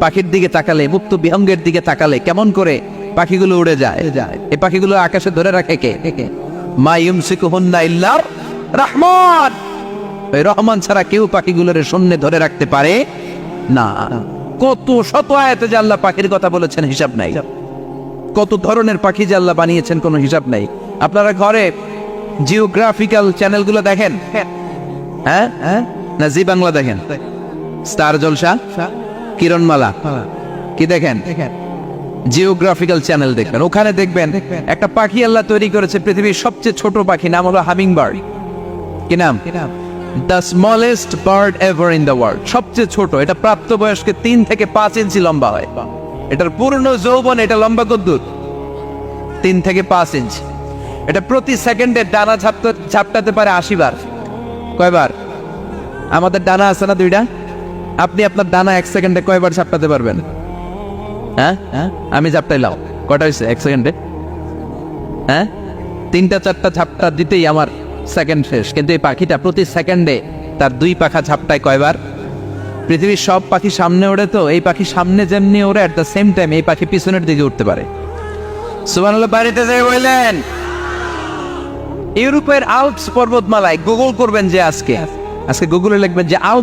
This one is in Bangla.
পাখির দিকে তাকালে, মুক্ত বিহঙ্গের দিকে তাকালে কেমন করে পাখিগুলো উড়ে যায়? এই পাখিগুলো আকাশে ধরে রাখে কে? মা ইউমসিকুহুন্না ইল্লা রহমান। রহমান ছাড়া কেউ পাখিগুলোর শূন্যে ধরে রাখতে পারে না। কত শত আয়াতে যে পাখির কথা বলেছেন হিসাব নাই। কত ধরনের পাখি যে বানিয়েছেন কোনো হিসাব নাই। আপনারা ঘরে জিওগ্রাফিক্যাল চ্যানেলগুলো দেখেন? হ্যাঁ? হ্যাঁ? না, জি বাংলা দেখেন। স্টার জলসা কিরণমালা কি দেখেন? জিওগ্রাফিক্যাল চ্যানেল দেখবেন। ওখানে দেখবেন একটা পাখি আল্লাহ তৈরি করেছে পৃথিবীর সবচেয়ে ছোট পাখি নাম হলো হামিং বার্ড কি নাম? The smallest bird ever in the world সবচেয়ে ছোট। এটা প্রাপ্তবয়স্কে তিন থেকে পাঁচ ইঞ্চি লম্বা হয়। এটার পূর্ণ যৌবন এটা লম্বা কদ্দুর। তিন থেকে পাঁচ ইঞ্চ। এটা প্রতি সেকেন্ডে ডানা ঝাপতে ঝাপটাতে পারে আশি বার। কয়বার? আমাদের ডানা আছে না দুইটা? আপনি আপনার ডানা এক সেকেন্ডে কয়বার ঝাপটাতে পারবেন? হ্যাঁ? হ্যাঁ? আমি ঝাপটাইলাম। কটা হয়েছে? এক সেকেন্ডে? হ্যাঁ? তিনটা, চারটা ঝাপটা দিতেই আমার সেকেন্ড শেষ। কিন্তু এই পাখিটা প্রতি সেকেন্ডে তার দুই পাখা ঝাপটায় কয়বার? পৃথিবীর সব পাখি সামনে ওড়ে তো, এই পাখি সামনে যেমনি ওড়ে অ্যাট দ্য সেম টাইম এই পাখি পিছনের দিকে উঠতে পারে। সুবহানাল্লাহ, বাড়িতে যাই বললেন, ইউরোপের আল্পস পর্বতমালায় গুগল করবেন যে আজকে। আজকে গুগলে লিখবেন যে আল